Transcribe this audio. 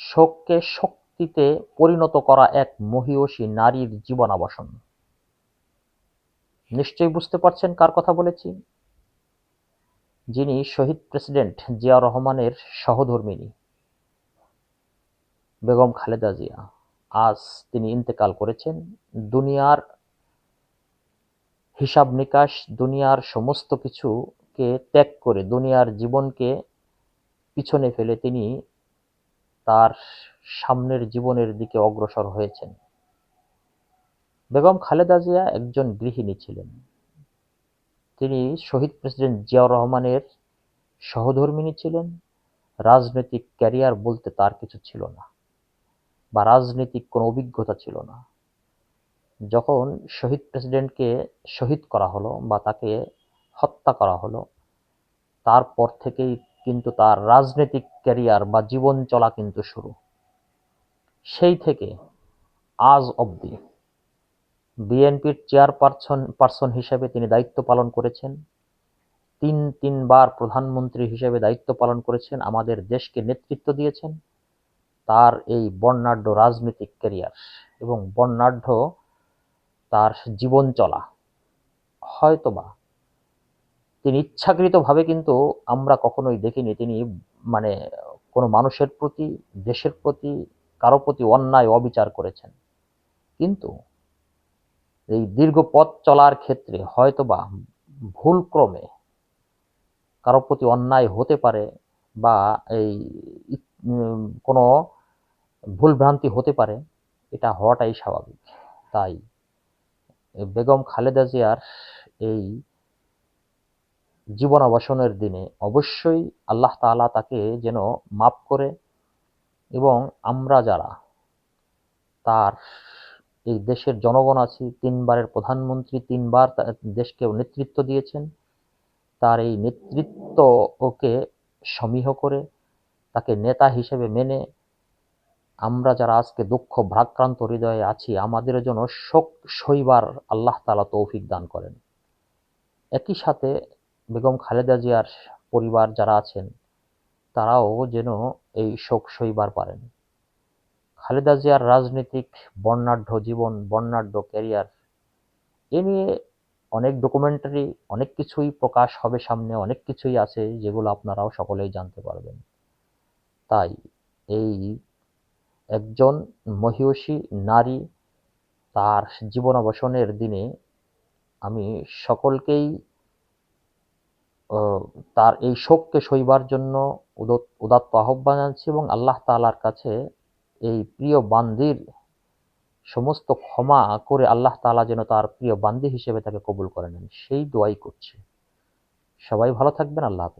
শোককে শক্তিতে পরিণত করা এক মহীয়সী নারীর জীবনাবাসন। নিশ্চয়ই বুঝতে পারছেন কার কথা বলেছি? যিনি শহীদ প্রেসিডেন্ট জিয়া রহমানের সহধর্মিণী, বেগম খালেদা জিয়া। আজ তিনি ইন্তেকাল করেছেন। দুনিয়ার হিসাব নিকাশ, দুনিয়ার সমস্ত কিছুকে ত্যাগ করে, দুনিয়ার জীবনকে পিছনে ফেলে তিনি তার সামনের জীবনের দিকে অগ্রসর হয়েছেন। বেগম খালেদা জিয়া একজন গৃহিণী ছিলেন। তিনি শহীদ প্রেসিডেন্ট জিয়াউর রহমানের সহধর্মিনী ছিলেন। রাজনৈতিক ক্যারিয়ার বলতে তার কিছু ছিল না বা রাজনৈতিক কোনো অভিজ্ঞতা ছিল না। যখন শহীদ প্রেসিডেন্টকে শহীদ করা হলো বা তাকে হত্যা করা হলো, তারপর থেকেই কিন্তু তার রাজনৈতিক ক্যারিয়ার বা জীবন চলা কিন্তু শুরু। সেই থেকে আজ অবধি বিএনপির চেয়ারপারসন, পারসন হিসেবে তিনি দায়িত্ব পালন করেছেন। তিন, তিনবার প্রধানমন্ত্রী হিসেবে দায়িত্ব পালন করেছেন, আমাদের দেশকে নেতৃত্ব দিয়েছেন। তার এই বর্ণাঢ্য রাজনৈতিক ক্যারিয়ার এবং বর্ণাঢ্য তার জীবন চলা, হয়তোবা তিনি ইচ্ছাকৃতভাবে কিন্তু আমরা কখনোই দেখিনি। তিনি মানে কোনো মানুষের প্রতি, দেশের প্রতি, কারও প্রতি অন্যায়, অবিচার করেছেন। কিন্তু এই দীর্ঘ পথ চলার ক্ষেত্রে হয়তো হয়তোবা ভুলক্রমে কারও প্রতি অন্যায় হতে পারে বা এই কোনো ভুলভ্রান্তি হতে পারে, এটা হওয়াটাই স্বাভাবিক। তাই বেগম খালেদা জিয়ার এই জীবনাবসানের দিনে অবশ্যই আল্লাহ তালা তাকে যেন মাফ করে এবং আমরা যারা তার এই দেশের জনগণ আছি, তিনবারের প্রধানমন্ত্রী, তিনবার দেশকে নেতৃত্ব দিয়েছেন, তার এই নেতৃত্ব ওকে সমীহ করে, তাকে নেতা হিসেবে মেনে আমরা যারা আজকে দুঃখ, ভ্রাক্রান্ত হৃদয়ে আছি আমাদের জন্য শোক সইবার আল্লাহ তালা তৌফিক দান করেন। একই সাথে বেগম খালেদা জিয়ার পরিবার যারা আছেন, তারাও যেন এই শোক সইবার পারেন। খালেদা জিয়ার রাজনৈতিক বর্ণাঢ্য জীবন, বর্ণাঢ্য ক্যারিয়ার, এ নিয়ে অনেক ডকুমেন্টারি অনেক কিছুই প্রকাশ হবে সামনে, অনেক কিছুই আছে যেগুলো আপনারাও সকলেই জানতে পারবেন। তাই এই একজন মহিয়সী নারী তার জীবনাবসানের দিনে আমি সকলকেই তার এই শোককে সইবার জন্য উদত- উদাত্ত আহ্বান জানাচ্ছি এবং আল্লাহ তালার কাছে এই প্রিয় বান্দির সমস্ত ক্ষমা করে আল্লাহ তালা যেন তার প্রিয় বান্দি হিসেবে তাকে কবুল করে নেন সেই দোয়াই করছে। সবাই ভালো থাকবেন। আল্লাহ হাফেজ।